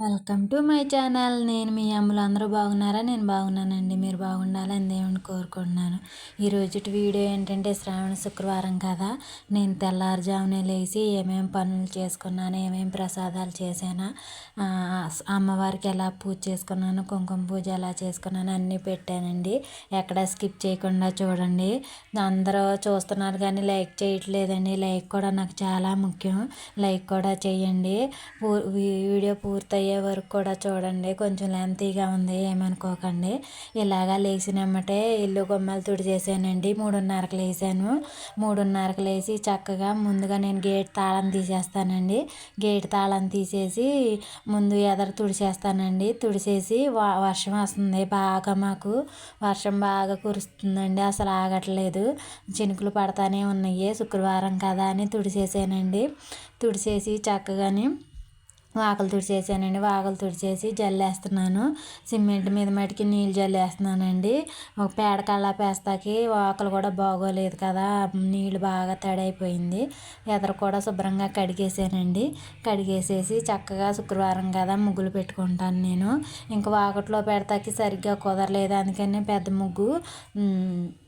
Welcome to my channel. నేను మీ అమ్మలు. అందరూ బాగున్నారా? నేను బాగున్నానండి. మీరు బాగుండాలని దేవుని కోరుకుంటున్నాను. ఈరోజు వీడియో ఏంటంటే శ్రావణ శుక్రవారం కదా. నేను తెల్లారుజామునే లేచి ఏమేమి పనులు చేసుకున్నాను ఏమేమి ప్రసాదాలు చేశానా అమ్మవారికి ఎలా పూజ చేసుకున్నాను కుంకుమ పూజ ఎలా చేసుకున్నాను అన్నీ పెట్టానండి. ఎక్కడ స్కిప్ చేయకుండా చూడండి. అందరూ చూస్తున్నారు కానీ లైక్ చేయట్లేదండి. లైక్ కూడా నాకు చాలా ముఖ్యం. లైక్ కూడా చేయండి. వీడియో పూర్తి అయ్యే వరకు కూడా చూడండి. కొంచెం లెంతీగా ఉంది ఏమనుకోకండి. ఇలాగా లేచినమ్మటే ఇల్లు గుమ్మలు తుడిచేసానండి. మూడున్నరకు లేసాను మూడున్నరకు లేచి చక్కగా ముందుగా నేను గేట్ తాళం తీసేస్తానండి. గేట్ తాళం తీసేసి ముందు ఎదర తుడిచేస్తానండి. తుడిచేసి వర్షం వస్తుంది బాగా మాకు. వర్షం బాగా కురుస్తుందండి. అసలు ఆగట్లేదు. చినుకులు పడతానే ఉన్నాయి. శుక్రవారం కదా అని తుడిచేసానండి. తుడిచేసి చక్కగాని వాకలు తుడిచేసానండి వాకలు తుడిచేసి జల్లేస్తున్నాను. సిమెంట్ మీద మటుకి నీళ్ళు జల్లేస్తున్నానండి. ఒక పేడ కళ్ళాపేస్తాకి వాకలు కూడా బాగోలేదు కదా నీళ్ళు బాగా తడైపోయింది. ఎదర కూడా శుభ్రంగా కడిగేసానండి. కడిగేసేసి చక్కగా శుక్రవారం కదా ముగ్గులు పెట్టుకుంటాను నేను. ఇంకా వాకట్లో పెడతాకి సరిగ్గా కుదరలేదు అందుకని పెద్ద ముగ్గు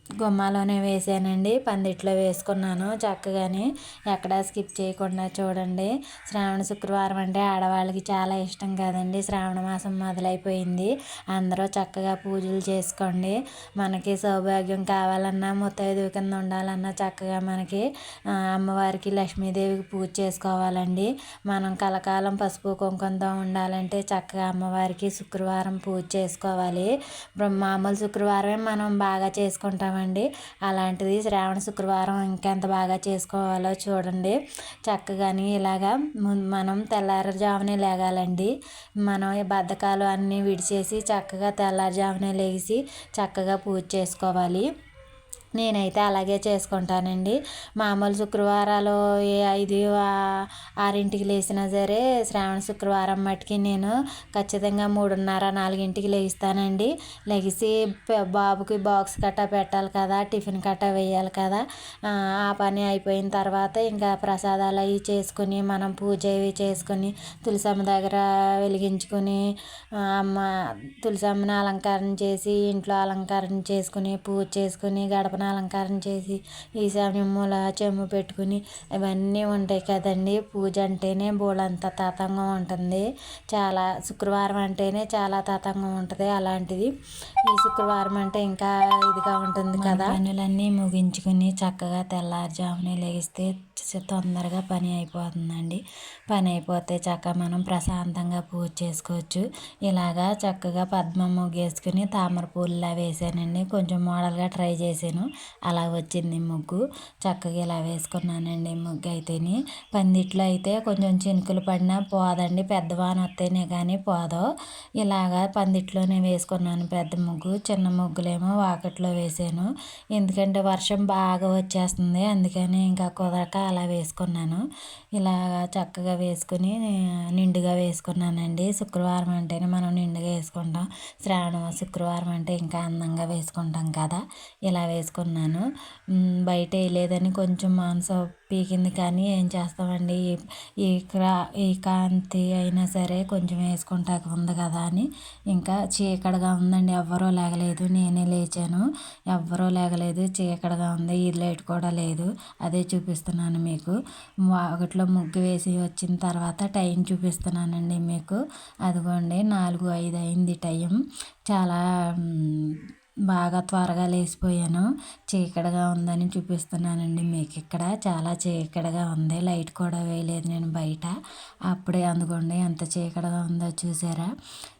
గుమ్మాలోనే వేసానండి. పందిట్లో వేసుకున్నాను చక్కగాని. ఎక్కడా స్కిప్ చేయకుండా చూడండి. శ్రావణ శుక్రవారం అంటే ఆడవాళ్ళకి చాలా ఇష్టం కదండి. శ్రావణ మాసం మొదలైపోయింది. అందరూ చక్కగా పూజలు చేసుకోండి. మనకి సౌభాగ్యం కావాలన్నా ముత్తైదు కింద ఉండాలన్నా చక్కగా మనకి అమ్మవారికి లక్ష్మీదేవికి పూజ చేసుకోవాలండి. మనం కలకాలం పసుపు కుంకుమతో ఉండాలంటే చక్కగా అమ్మవారికి శుక్రవారం పూజ చేసుకోవాలి. మామూలు శుక్రవారమే మనం బాగా చేసుకుంటాం చేసుకుంటామండి అలాంటిది శ్రావణ శుక్రవారం ఇంకెంత బాగా చేసుకోవాలో చూడండి. చక్కగాని ఇలాగా మనం తెల్లారుజామునే లేగాలండి. మనం బద్ధకాలు అన్నీ విడిచేసి చక్కగా తెల్లారుజామునే లేచి చక్కగా పూజ చేసుకోవాలి. నేనైతే అలాగే చేసుకుంటానండి. మామూలు శుక్రవారాలు ఏ ఐదు ఆరింటికి లేచినా సరే శ్రావణ శుక్రవారం మట్టుకి నేను ఖచ్చితంగా మూడున్నర నాలుగింటికి లేగిస్తానండి లెగిసి బాబుకి బాక్స్ కట్ట పెట్టాలి కదా టిఫిన్ కట్టా వేయాలి కదా. ఆ పని అయిపోయిన తర్వాత ఇంకా ప్రసాదాలు అవి చేసుకుని మనం పూజ అవి చేసుకుని తులసమ్మ దగ్గర వెలిగించుకొని అమ్మ తులసమ్మని అలంకారం చేసి ఇంట్లో అలంకారం చేసుకుని పూజ చేసుకుని గడపన అలంకారం చేసి ఈశాన్యం మూల చెంబు పెట్టుకుని ఇవన్నీ ఉంటాయి కదండి. పూజ అంటేనే బోలంత తాతంగం ఉంటుంది. చాలా శుక్రవారం అంటేనే చాలా తాతంగం ఉంటుంది అలాంటిది. ఈ శుక్రవారం అంటే ఇంకా ఇదిగా ఉంటుంది కదా. పనులన్నీ ముగించుకుని చక్కగా తెల్లారుజామునే లేగిస్తే తొందరగా పని అయిపోతుందండి. పని అయిపోతే చక్కగా మనం ప్రశాంతంగా పూజ చేసుకోవచ్చు. ఇలాగా చక్కగా పద్మం ముగ్గేసుకుని తామర పూలులా వేసానండి. కొంచెం మోడల్గా ట్రై చేశాను. అలా వచ్చింది ముగ్గు. చక్కగా ఇలా వేసుకున్నానండి ముగ్గు అయితేని పందిట్లో అయితే కొంచెం చినుకులు పడినా పోదండి. పెద్ద వాన వస్తేనే కానీ పోదు. ఇలాగా పందిట్లోనే వేసుకున్నాను పెద్ద ముగ్గు. చిన్న ముగ్గులేమో వాకట్లో వేసాను. ఎందుకంటే వర్షం బాగా వచ్చేస్తుంది. అందుకని ఇంకా కుదరక అలా వేసుకున్నాను. ఇలా చక్కగా వేసుకుని నిండుగా వేసుకున్నానండి. శుక్రవారం అంటేనే మనం నిండుగా వేసుకుంటాం. శ్రావణ శుక్రవారం అంటే ఇంకా అందంగా వేసుకుంటాం కదా. ఇలా తీసుకున్నాను బయట వేయలేదని కొంచెం మాంసం పీకింది కానీ ఏం చేస్తామండి? ఈ క్రా ఈ కాంతి అయినా సరే కొంచెం వేసుకుంటాక ఉంది కదా అని. ఇంకా చీకటిగా ఉందండి. ఎవ్వరూ లేగలేదు. నేనే లేచాను. ఎవ్వరూ లేగలేదు. చీకటిగా ఉంది. ఈ లైట్ కూడా లేదు. అదే చూపిస్తున్నాను మీకు. ఒకటిలో ముగ్గు వేసి వచ్చిన తర్వాత టైం చూపిస్తున్నానండి మీకు. అదిగోండి నాలుగు ఐదు అయింది టైం. చాలా బాగా త్వరగా లేచిపోయాను. చీకటిగా ఉందని చూపిస్తున్నానండి మీకు ఇక్కడ చాలా చీకటిగా ఉంది. లైట్ కూడా వేయలేదు నేను బయట. అప్పుడే అందుకోండి ఎంత చీకటిగా ఉందో చూసారా.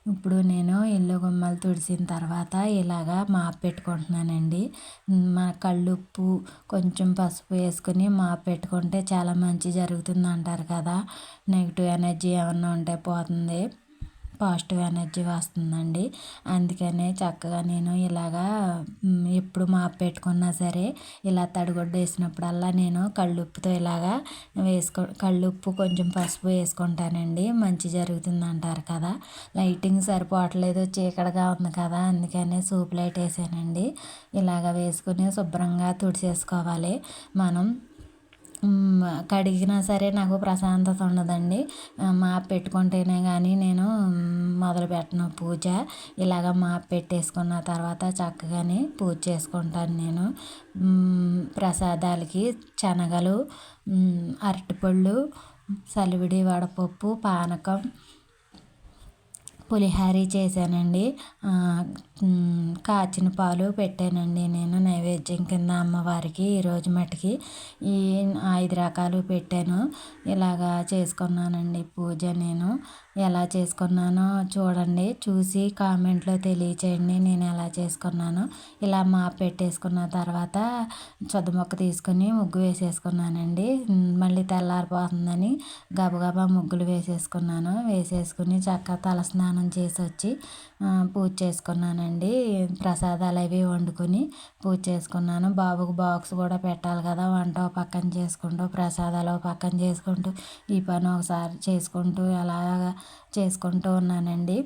ఇప్పుడు నేను ఇల్లు గుమ్మలు తుడిసిన తర్వాత ఇలాగా మాప్ పెట్టుకుంటున్నానండి. మా కళ్ళుప్పు కొంచెం పసుపు వేసుకుని మాప్ పెట్టుకుంటే చాలా మంచి జరుగుతుంది అంటారు కదా. నెగిటివ్ ఎనర్జీ ఏమన్నా ఉంటే పోతుంది. పాజిటివ్ ఎనర్జీ వస్తుందండి. అందుకనే చక్కగా నేను ఇలాగా ఎప్పుడు మాప్ పెట్టుకున్నా సరే ఇలా తడిగుడ్డ వేసినప్పుడల్లా నేను కళ్ళుప్పుతో ఇలాగా వేసుకో కళ్ళుప్పు కొంచెం పసుపు వేసుకుంటానండి. మంచి జరుగుతుంది అంటారు కదా. లైటింగ్ సరిపోవట్లేదు చీకటిగా ఉంది కదా అందుకనే సూప్ లైట్ వేసానండి. ఇలాగ వేసుకుని శుభ్రంగా తుడిచేసుకోవాలి. మనం కడిగినా సరే నాకు ప్రశాంతత ఉండదండి. మాప్ పెట్టుకుంటేనే కానీ నేను మొదలు పెట్టను పూజ. ఇలాగ మాప్ పెట్టేసుకున్న తర్వాత చక్కగానే పూజ చేసుకుంటాను నేను. ప్రసాదాలకి శనగలు అరటిపళ్ళు సలివిడి వడపప్పు పానకం పులిహారీ చేశానండి. కాచిన పాలు పెట్టానండి నేను నైవేద్యం కింద అమ్మవారికి ఈరోజు మటుకి. ఈ ఐదు రకాలు పెట్టాను. ఇలాగా చేసుకున్నానండి పూజ నేను. ఎలా చేసుకున్నానో చూడండి. చూసి కామెంట్లో తెలియచేయండి నేను ఎలా చేసుకున్నాను. ఇలా మా పెట్టేసుకున్న తర్వాత మొక్క తీసుకొని ముగ్గు వేసేసుకున్నానండి. మళ్ళీ తెల్లారిపోతుందని గబగబా ముగ్గులు వేసేసుకున్నాను. వేసేసుకుని చక్కగా తలస్నానం చేసి వచ్చి పూజ చేసుకున్నానండి. ప్రసాదాలు అవి వండుకొని పూజ చేసుకున్నాను. బాబుకు బాక్స్ కూడా పెట్టాలి కదా వంట ఓ పక్కన చేసుకుంటూ ప్రసాదాలు ఓ పక్కన చేసుకుంటూ ఈ పని ఒకసారి చేసుకుంటూ అలాగా చేసుకుంటూ ఉన్నానండి.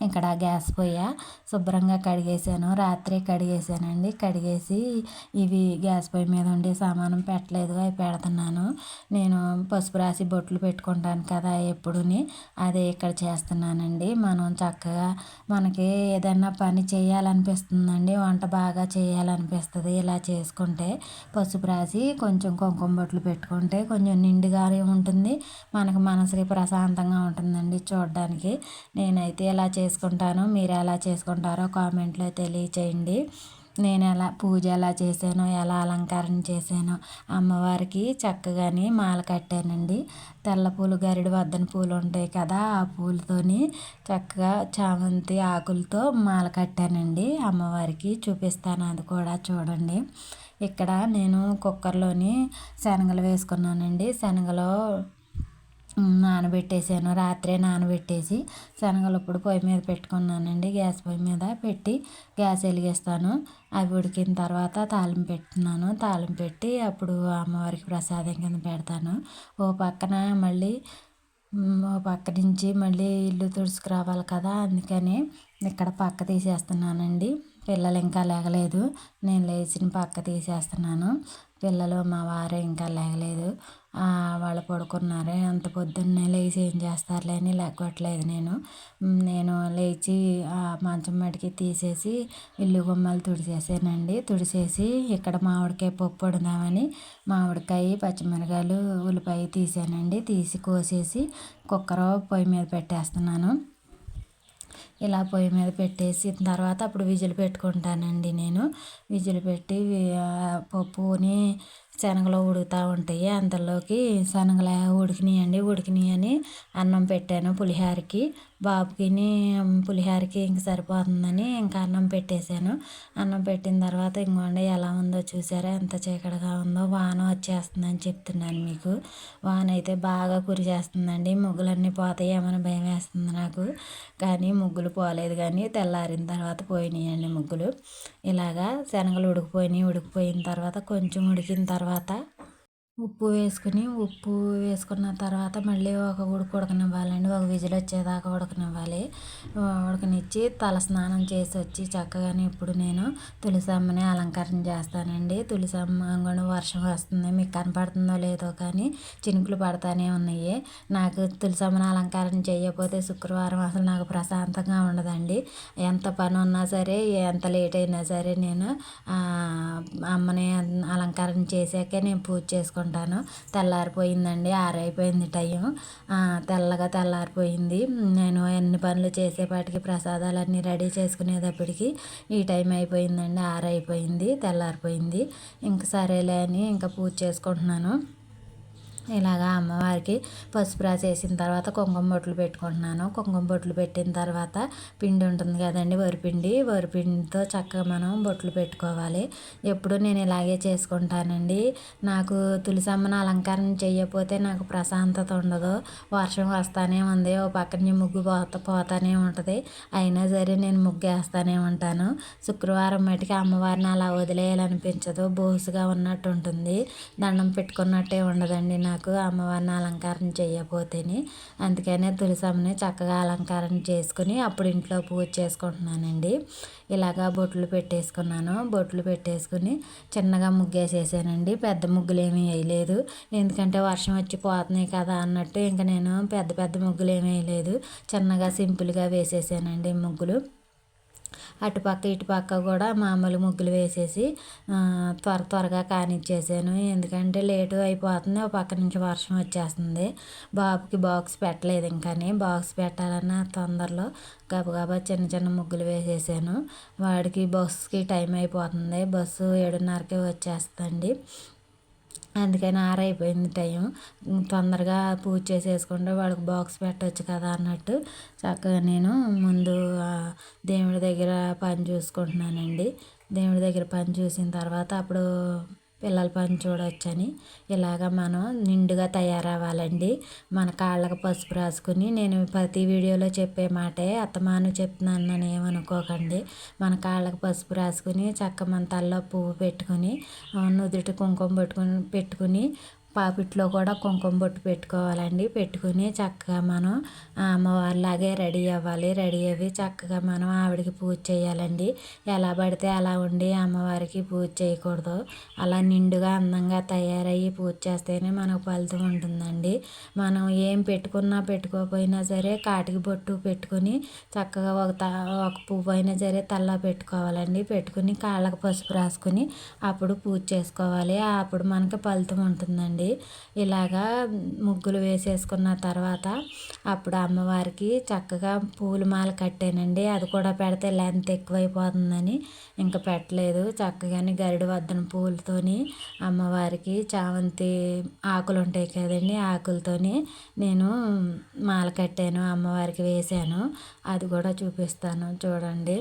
ఇక్కడ గ్యాస్ పొయ్య శుభ్రంగా కడిగేసాను. రాత్రి కడిగేసానండి. కడిగేసి ఇవి గ్యాస్ పొయ్యి మీద ఉండి సామానం పెట్టలేదు. అవి పెడుతున్నాను. నేను పసుపు రాసి బొట్లు పెట్టుకుంటాను కదా ఎప్పుడుని అదే ఇక్కడ చేస్తున్నానండి. మనం చక్కగా మనకి ఏదైనా పని చేయాలనిపిస్తుందండి వంట బాగా చేయాలనిపిస్తుంది. ఇలా చేసుకుంటే పసుపు రాసి కొంచెం కుంకుమ బొట్లు పెట్టుకుంటే కొంచెం నిండుగానే ఉంటుంది. మనకు మనసుకి ప్రశాంతంగా ఉంటుందండి చూడడానికి. నేనైతే ఇలా చే చేసుకుంటాను. మీరు ఎలా చేసుకుంటారో కామెంట్లో తెలియచేయండి. నేను ఎలా పూజ ఎలా చేశానో ఎలా అలంకరణ చేశానో అమ్మవారికి చక్కగాని మాల కట్టానండి. తెల్ల పూలు గరిడి వద్దన పూలు ఉంటాయి కదా ఆ పూలతోని చక్కగా చామంతి ఆకులతో మాల కట్టానండి. అమ్మవారికి చూపిస్తాను అది కూడా చూడండి. ఇక్కడ నేను కుక్కర్లోని శనగలు వేసుకున్నానండి. శనగలో నానబెట్టేసాను. రాత్రే నానబెట్టేసి శనగలు ఇప్పుడు పొయ్యి మీద పెట్టుకున్నానండి. గ్యాస్ పొయ్యి మీద పెట్టి గ్యాస్ వెలిగిస్తాను. అవి ఉడికిన తర్వాత తాలింపు పెట్టుకున్నాను తాలింపు పెట్టి అప్పుడు అమ్మవారికి ప్రసాదం కింద పెడతాను. ఓ పక్కన మళ్ళీ ఓ పక్క నుంచి మళ్ళీ ఇల్లు తుడుచుకురావాలి కదా అందుకని ఇక్కడ పక్క తీసేస్తున్నానండి. పిల్లలు ఇంకా లేగలేదు. నేను లేచిన పక్క తీసేస్తున్నాను. పిల్లలు మా వారు ఇంకా లేగలేదు. వాళ్ళు పడుకున్నారు అంత పొద్దున్నే లేచి ఏం చేస్తారులే అని లెగ్గొట్టలేదు నేను. నేను లేచి ఆ మంచం మడికి తీసేసి ఇల్లు గుమ్మాలు తుడిచేసానండి. తుడిచేసి ఇక్కడ మామిడికాయ పప్పు వండుదామని మామిడికాయ పచ్చిమిరకాయలు ఉల్లిపాయ తీసానండి. తీసి కోసేసి కుక్కర్ పొయ్యి మీద పెట్టేస్తున్నాను. ఇలా పొయ్యి మీద పెట్టేసి తర్వాత అప్పుడు విజిల్ పెట్టుకుంటానండి నేను. విజిల్ పెట్టి పప్పుని శనగలు ఉడుకుతూ ఉంటాయి. అంతలోకి శనగలు ఉడికినాయండి ఉడికినాయని అన్నం పెట్టాను పులిహోరకి. బాబుకిని పులిహోరకి ఇంక సరిపోతుందని ఇంకా అన్నం పెట్టేశాను. అన్నం పెట్టిన తర్వాత ఇంకోండి ఎలా ఉందో చూసారా? ఎంత చీకటిగా ఉందో వాన వచ్చేస్తుందని చెప్తున్నాను మీకు. వాన అయితే బాగా కురిచేస్తుందండి ముగ్గులన్నీ పోతాయేమని భయం వేస్తుంది నాకు. కానీ ముగ్గులు పోలేదు కానీ తెల్లారిన తర్వాత పోయినాయండి ముగ్గులు. ఇలాగా శనగలు ఉడికిపోయినాయి. ఉడికిపోయిన తర్వాత కొంచెం ఉడికిన తర్వాత ఉప్పు వేసుకుని ఉప్పు వేసుకున్న తర్వాత మళ్ళీ ఒక ఉడుకు ఉడకనివ్వాలండి ఒక విజిల్ వచ్చేదాకా ఉడకనివ్వాలి. ఉడకనిచ్చి తల స్నానం చేసి వచ్చి చక్కగానే ఇప్పుడు నేను తులసమ్మని అలంకరణ చేస్తానండి. తులసమ్మ కూడా వర్షం వస్తుంది. మీకు కనపడుతుందో లేదో కానీ చినుకులు పడతానే ఉన్నాయి. నాకు తులసమ్మని అలంకరణ చేయకపోతే శుక్రవారం అసలు నాకు ప్రశాంతంగా ఉండదండి. ఎంత పని ఉన్నా సరే ఎంత లేట్ అయినా సరే నేను అమ్మని అలంకరణ చేశాకే నేను పూజ చేసుకుంటాను. చేసుకుంటాను తెల్లారిపోయిందండి ఆరైపోయింది టైం. తెల్లగా తెల్లారిపోయింది. నేను ఎన్ని పనులు చేసేపాటికి ప్రసాదాలన్నీ రెడీ చేసుకునేటప్పటికి ఈ టైం అయిపోయిందండి ఆరైపోయింది తెల్లారిపోయింది. ఇంక సరేలే అని ఇంకా పూజ చేసుకుంటున్నాను. ఇలాగా అమ్మవారికి పసుపు రాసేసిన తర్వాత కుంకుమ బొట్లు పెట్టుకుంటున్నాను. కుంకుమ బొట్లు పెట్టిన తర్వాత పిండి ఉంటుంది కదండి వరిపిండి వరిపిండితో చక్కగా మనం బొట్లు పెట్టుకోవాలి. ఎప్పుడు నేను ఇలాగే చేసుకుంటానండి. నాకు తులసమ్మన అలంకరణ చేయకపోతే నాకు ప్రశాంతత ఉండదు. వర్షం వస్తానే ఉంది. ఓ పక్కన ముగ్గు పోత పోతానే ఉంటుంది. అయినా సరే నేను ముగ్గు వేస్తానే ఉంటాను. శుక్రవారం మటుకి అమ్మవారిని అలా వదిలేయాలనిపించదు. బోసుగా ఉన్నట్టు ఉంటుంది. దండం పెట్టుకున్నట్టే ఉండదండి నాకు. నాకు అమ్మవారిని అలంకారం చేయకపోతేనే అందుకనే తులసమ్మని చక్కగా అలంకారం చేసుకుని అప్పుడు ఇంట్లో పూజ చేసుకుంటున్నానండి. ఇలాగా బొట్లు పెట్టేసుకున్నాను. బొట్లు పెట్టేసుకుని చిన్నగా ముగ్గేసేసానండి. పెద్ద ముగ్గులు ఏమీ వేయలేదు. ఎందుకంటే వర్షం వచ్చి పోతున్నాయి కదా అన్నట్టు ఇంకా నేను పెద్ద పెద్ద ముగ్గులు ఏమీ వేయలేదు. చిన్నగా సింపుల్గా వేసేసానండి ముగ్గులు. అటుపక్క ఇటుపక్క కూడా మామూలు ముగ్గులు వేసేసి త్వర త్వరగా కానిచ్చేసాను. ఎందుకంటే లేటు అయిపోతుంది ఒక పక్క నుంచి వర్షం వచ్చేస్తుంది. బాబుకి బాక్స్ పెట్టలేదు ఇంకాని. బాక్స్ పెట్టాలన్న తొందరలో గబగబా చిన్న చిన్న ముగ్గులు వేసేసాను. వాడికి బస్సుకి టైం అయిపోతుంది. బస్సు ఏడున్నరకే వచ్చేస్తుంది అందుకని ఆరైపోయింది టైం తొందరగా పూజ చేసేసుకుంటే వాడికి బాక్స్ పెట్టవచ్చు కదా అన్నట్టు. చక్కగా నేను ముందు దేవుడి దగ్గర పని చూసుకుంటున్నానండి. దేవుడి దగ్గర పని చూసిన తర్వాత అప్పుడు పిల్లల పని చూడవచ్చని ఇలాగ మనం నిండుగా తయారవ్వాలండి. మన కాళ్ళకు పసుపు రాసుకుని నేను ప్రతి వీడియోలో చెప్పే మాటే అత్తమాను చెప్తున్నాను ఏమనుకోకండి. మన కాళ్ళకు పసుపు రాసుకుని చక్క మన తల్లో పువ్వు పెట్టుకుని నుదుటి కుంకుమ పెట్టుకుని పెట్టుకుని పాపిట్లో కూడా కుంకుమ బొట్టు పెట్టుకోవాలండి. పెట్టుకుని చక్కగా మనం అమ్మవారిలాగే రెడీ అవ్వాలి. రెడీ అవి చక్కగా మనం ఆవిడకి పూజ చేయాలండి. ఎలా పడితే అలా ఉండి అమ్మవారికి పూజ చేయకూడదు. అలా నిండుగా అందంగా తయారయ్యి పూజ చేస్తేనే మనకు ఫలితం ఉంటుందండి. మనం ఏం పెట్టుకున్నా పెట్టుకోకపోయినా సరే కాటికి బొట్టు పెట్టుకుని చక్కగా ఒక త ఒక పువ్వు అయినా సరే తల్ల పెట్టుకోవాలండి. పెట్టుకుని కాళ్ళకు పసుపు రాసుకుని అప్పుడు పూజ చేసుకోవాలి. అప్పుడు మనకి ఫలితం ఉంటుందండి. ఇలాగా ముగ్గులు వేసేసుకున్న తర్వాత అప్పుడు అమ్మవారికి చక్కగా పూలు మాల కట్టానండి. అది కూడా పెడితే లెంత్ ఎక్కువైపోతుందని ఇంకా పెట్టలేదు. చక్కగాని గరిడి వద్దన పూలతోని అమ్మవారికి చామంతి ఆకులు ఉంటాయి కదండి ఆకులతోని నేను మాల కట్టాను అమ్మవారికి వేశాను. అది కూడా చూపిస్తాను. చూడండి.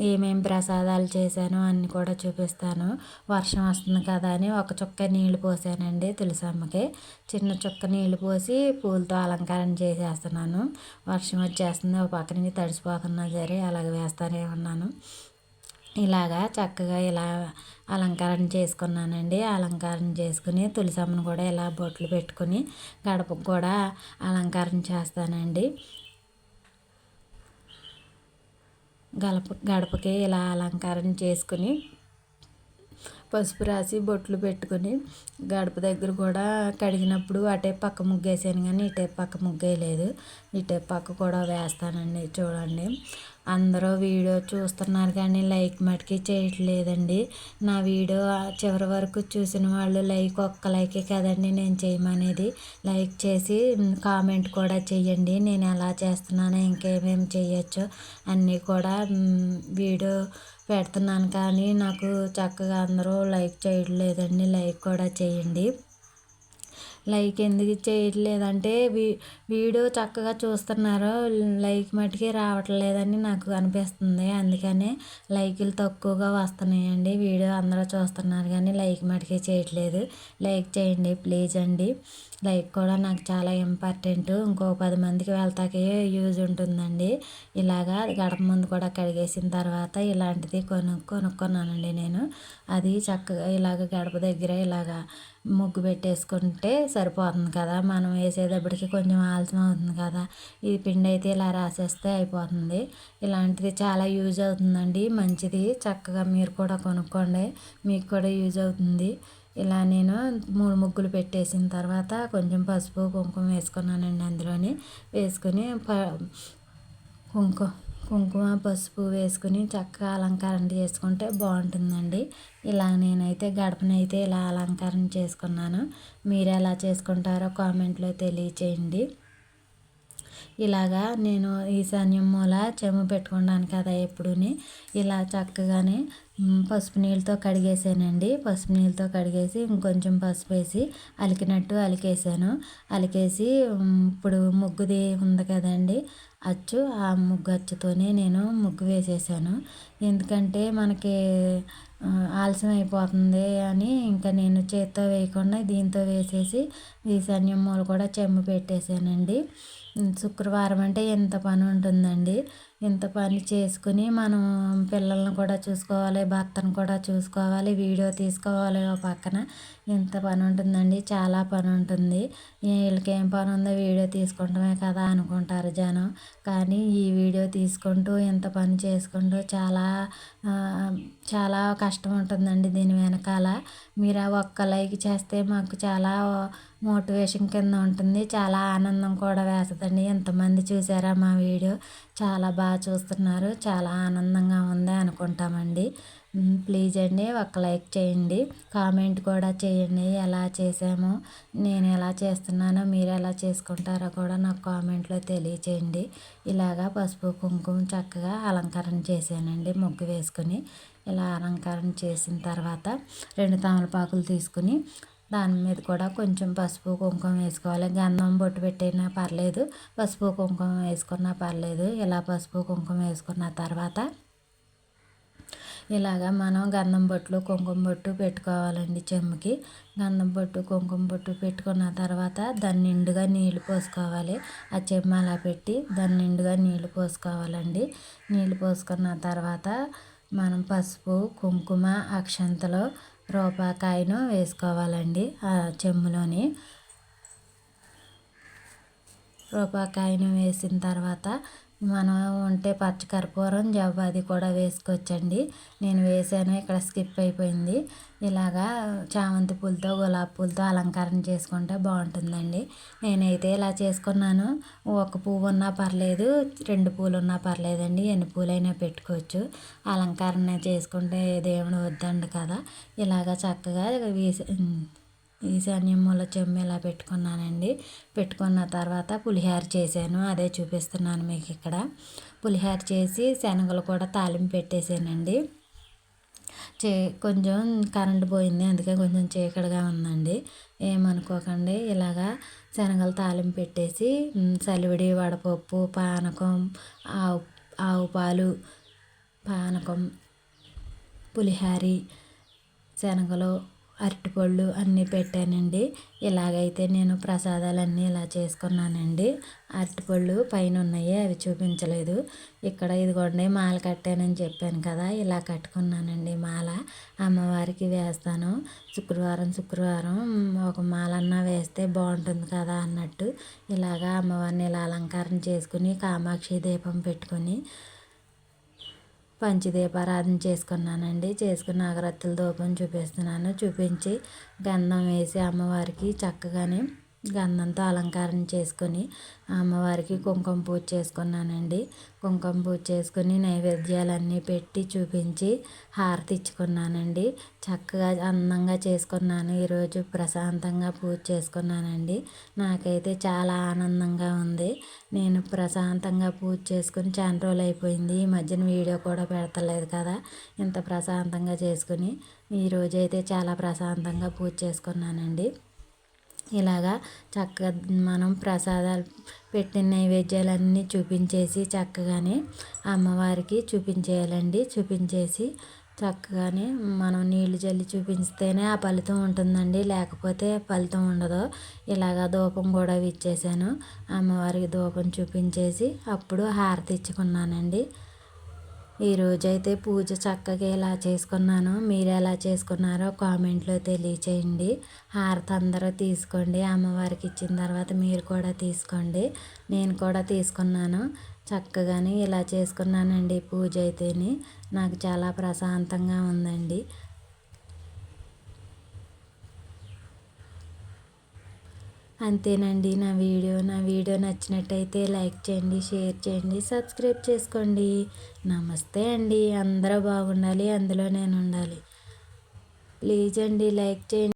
ఏమేమి ప్రసాదాలు చేశానో అన్నీ కూడా చూపిస్తాను. వర్షం వస్తుంది కదా అని ఒక చుక్క నీళ్ళు పోసానండి తులసమ్మకి. చిన్న చుక్క నీళ్ళు పోసి పూలతో అలంకారం చేసేస్తున్నాను. వర్షం వచ్చేస్తుంది ఒక పక్క నుంచి తడిసిపోతున్నా సరే అలాగ వేస్తానే ఉన్నాను. ఇలాగా చక్కగా ఇలా అలంకారం చేసుకున్నానండి. అలంకారం చేసుకుని తులసమ్మను కూడా ఇలా బొట్లు పెట్టుకుని గడపకు కూడా అలంకారం చేస్తానండి. గలప గడపకి ఇలా అలంకారం చేసుకుని పసుపు రాసి బొట్లు పెట్టుకుని గడప దగ్గర కూడా కడిగినప్పుడు అటే పక్క ముగ్గేసాను కానీ ఇటే పక్క ముగ్గేయలేదు. ఇటే పక్క కూడా వేస్తానండి చూడండి. అందరూ వీడియో చూస్తున్నారు కానీ లైక్ మటుకి చేయట్లేదండి. నా వీడియో చివరి వరకు చూసిన వాళ్ళు లైక్ ఒక్క లైకే కదండి నేను చేయమనేది. లైక్ చేసి కామెంట్ కూడా చేయండి నేను ఎలా చేస్తున్నానో ఇంకేమేమి చేయొచ్చో అన్నీ కూడా వీడియో పెడుతున్నాను కానీ నాకు చక్కగా అందరూ లైక్ చేయట్లేదండి. లైక్ కూడా చేయండి లైక్ ఎందుకు చేయట్లేదంటే వీ వీడియో చక్కగా చూస్తున్నారు లైక్ మటుకే రావట్లేదని నాకు అనిపిస్తుంది. అందుకనే లైకులు తక్కువగా వస్తున్నాయండి. వీడియో అందరూ చూస్తున్నారు కానీ లైక్ మటుకే చేయట్లేదు. లైక్ చేయండి ప్లీజ్ అండి. లైక్ కూడా నాకు చాలా ఇంపార్టెంట్. ఇంకో పది మందికి వెళ్తాకే యూజ్ ఉంటుందండి. ఇలాగా గడప ముందు కూడా కడిగేసిన తర్వాత ఇలాంటిది కొను కొనుక్కున్నానండి నేను. అది చక్కగా ఇలాగ గడప దగ్గర ఇలాగా ముగ్గు పెట్టేసుకుంటే సరిపోతుంది కదా. మనం వేసేటప్పటికి కొంచెం ఆలస్యం అవుతుంది కదా. ఈ పిండి అయితే ఇలా రాసేస్తే అయిపోతుంది. ఇలాంటిది చాలా యూజ్ అవుతుందండి. మంచిది. చక్కగా మీరు కూడా కొనుక్కోండి. మీకు కూడా యూజ్ అవుతుంది. ఇలా నేను మూడు ముగ్గులు పెట్టేసిన తర్వాత కొంచెం పసుపు కుంకుమ వేసుకున్నానండి అందులోని. వేసుకుని ప కుంకుమ కుంకుమ పసుపు వేసుకుని చక్కగా అలంకారం చేసుకుంటే బాగుంటుందండి. ఇలా నేనైతే గడపనైతే ఇలా అలంకారం చేసుకున్నాను. మీరు ఎలా చేసుకుంటారో కామెంట్లో తెలియచేయండి. ఇలాగా నేను ఈశాన్యం మూల చెమ్ము పెట్టుకున్నాను కదా ఎప్పుడూ ఇలా చక్కగానే పసుపు నీళ్ళతో కడిగేసానండి. పసుపు నీళ్ళతో కడిగేసి ఇంకొంచెం పసుపు వేసి అలికినట్టు అలికేసాను. అలికేసి ఇప్పుడు ముగ్గుది ఉంది కదండి అచ్చు. ఆ ముగ్గు అచ్చుతోనే నేను ముగ్గు వేసేసాను. ఎందుకంటే మనకి ఆలస్యం అయిపోతుంది అని ఇంకా నేను చేత్తో వేయకుండా దీంతో వేసేసి ఈశాన్యం మూల కూడా చెమ్ము పెట్టేశానండి శుక్రవారం అంటే ఎంత పని ఉంటుందండి? ఇంత పని చేసుకుని మనం పిల్లల్ని కూడా చూసుకోవాలి భర్తను కూడా చూసుకోవాలి వీడియో తీసుకోవాలి ఓ పక్కన. ఇంత పని ఉంటుందండి చాలా పని ఉంటుంది వీళ్ళకి ఏం పని ఉందో వీడియో తీసుకుంటమే కదా అనుకుంటారు జనం. కానీ ఈ వీడియో తీసుకుంటూ ఇంత పని చేసుకుంటూ చాలా చాలా కష్టం ఉంటుందండి దీని వెనకాల. మీరు ఆ ఒక్క లైక్ చేస్తే మాకు చాలా మోటివేషన్ కింద ఉంటుంది. చాలా ఆనందం కూడా వేస్తుందండి. ఎంతమంది చూసారా మా వీడియో? చాలా బాగా చూస్తున్నారు. చాలా ఆనందంగా ఉంది అనుకుంటామండి. ప్లీజ్ అండి ఒక లైక్ చేయండి. కామెంట్ కూడా చేయండి ఎలా చేసామో నేను ఎలా చేస్తున్నానో మీరు ఎలా చేసుకుంటారో కూడా నాకు కామెంట్లో తెలియచేయండి. ఇలాగా పసుపు కుంకుమ చక్కగా అలంకరణ చేశానండి ముగ్గు వేసుకొని. ఇలా అలంకరణ చేసిన తర్వాత రెండు తమలపాకులు తీసుకుని దాని మీద కూడా కొంచెం పసుపు కుంకుమ వేసుకోవాలి. గంధం బొట్టు పెట్టినా పర్లేదు పసుపు కుంకుమ వేసుకున్నా పర్లేదు. ఇలా పసుపు కుంకుమ వేసుకున్న తర్వాత ఇలాగా మనం గంధం బొట్లు కుంకుమ బొట్టు పెట్టుకోవాలండి చెమ్ముకి గంధం బొట్టు కుంకుమ బొట్టు పెట్టుకున్న తర్వాత దాన్ని నిండుగా నీళ్ళు పోసుకోవాలి. ఆ చెమ్మ అలా పెట్టి దాన్ని నిండుగా నీళ్ళు పోసుకోవాలండి. నీళ్ళు పోసుకున్న తర్వాత మనం పసుపు కుంకుమ అక్షంతలు రూపాకాయను వేసుకోవాలండి ఆ చెమ్ములోని రూపాకాయను వేసిన తర్వాత మనం ఉంటే పచ్చకర్పూరం జవ్వాది కూడా వేసుకోవచ్చండి. నేను వేసాను ఇక్కడ స్కిప్ అయిపోయింది. ఇలాగా చామంతి పూలతో గులాబీ పూలతో అలంకరణ చేసుకుంటే బాగుంటుందండి. నేనైతే ఇలా చేసుకున్నాను. ఒక పువ్వు ఉన్నా పర్లేదు రెండు పూలు ఉన్నా పర్లేదండి. ఎన్ని పూలైనా పెట్టుకోవచ్చు. అలంకరణ చేసుకుంటే దేవుడు వద్దండి కదా. ఇలాగ చక్కగా వేసి ఈశాన్యం మూల చెమ్మ ఇలా పెట్టుకున్నానండి. పెట్టుకున్న తర్వాత పులిహోర చేశాను. అదే చూపిస్తున్నాను మీకు ఇక్కడ. పులిహోర చేసి శనగలు కూడా తాలింపు పెట్టేసానండి చే కొంచెం కరెంట్ పోయింది. అందుకే కొంచెం చీకటిగా ఉందండి. ఏమనుకోకండి. ఇలాగా శనగలు తాలింపు పెట్టేసి సలివిడి వడపప్పు పానకం ఆవు ఆవు పాలు పానకం పులిహారి శనగలు అరటిపళ్ళు అన్నీ పెట్టానండి. ఇలాగైతే నేను ప్రసాదాలన్నీ ఇలా చేసుకున్నానండి. అరటిపళ్ళు పైన ఉన్నాయి అవి చూపించలేదు. ఇక్కడ ఇదిగోండి మాల కట్టానని చెప్పాను కదా ఇలా కట్టుకున్నానండి మాల. అమ్మవారికి వేస్తాను. శుక్రవారం శుక్రవారం ఒక మాలన్నా వేస్తే బాగుంటుంది కదా అన్నట్టు ఇలాగా అమ్మవారిని ఇలా అలంకారం చేసుకుని కామాక్షి దీపం పెట్టుకొని పంచదీపారాధన చేసుకున్నానండి. చేసుకున్న అగరత్తుల దూపం చూపిస్తున్నాను. చూపించి గంధం వేసి అమ్మవారికి చక్కగానే గంధంతో అలంకారం చేసుకొని అమ్మవారికి కుంకుమ పూజ చేసుకున్నానండి. కుంకుమ పూజ చేసుకుని నైవేద్యాలన్నీ పెట్టి చూపించి హారతి ఇచ్చుకున్నానండి. చక్కగా అందంగా చేసుకున్నాను. ఈరోజు ప్రశాంతంగా పూజ చేసుకున్నానండి. నాకైతే చాలా ఆనందంగా నేను ప్రశాంతంగా పూజ చేసుకుని చాలా రోజులు అయిపోయింది. ఈ మధ్యన వీడియో కూడా పెడతలేదు కదా. ఇంత ప్రశాంతంగా చేసుకుని ఈరోజు అయితే చాలా ప్రశాంతంగా పూజ చేసుకున్నానండి. ఇలాగా చక్కగా మనం ప్రసాదాలు పెట్టిన నైవేద్యాలన్నీ చూపించేసి చక్కగానే అమ్మవారికి చూపించేయాలండి. చూపించేసి చక్కగానే మనం నీళ్ళు చల్లి చూపిస్తేనే ఆ ఫలితం ఉంటుందండి. లేకపోతే ఫలితం ఉండదు. ఇలాగ ధూపం కూడా ఇచ్చేసాను అమ్మవారికి ధూపం చూపించేసి అప్పుడు హారతి ఇచ్చుకున్నానండి. ఈరోజైతే పూజ చక్కగా ఇలా చేసుకున్నాను మీరు ఎలా చేసుకున్నారో కామెంట్లో తెలియచేయండి. హారతి అందరూ తీసుకోండి. అమ్మవారికి ఇచ్చిన తర్వాత మీరు కూడా తీసుకోండి. నేను కూడా తీసుకున్నాను. చక్కగానే ఇలా చేసుకున్నానండి పూజ అయితేనే. నాకు చాలా ప్రశాంతంగా ఉందండి. అంతేనండి నా వీడియో. నా వీడియో నచ్చినట్టయితే లైక్ చేయండి షేర్ చేయండి సబ్స్క్రైబ్ చేసుకోండి. నమస్తే అండి. అందరూ బాగుండాలి. అందులో నేను ఉండాలి. ప్లీజ్ అండి లైక్ చేయండి.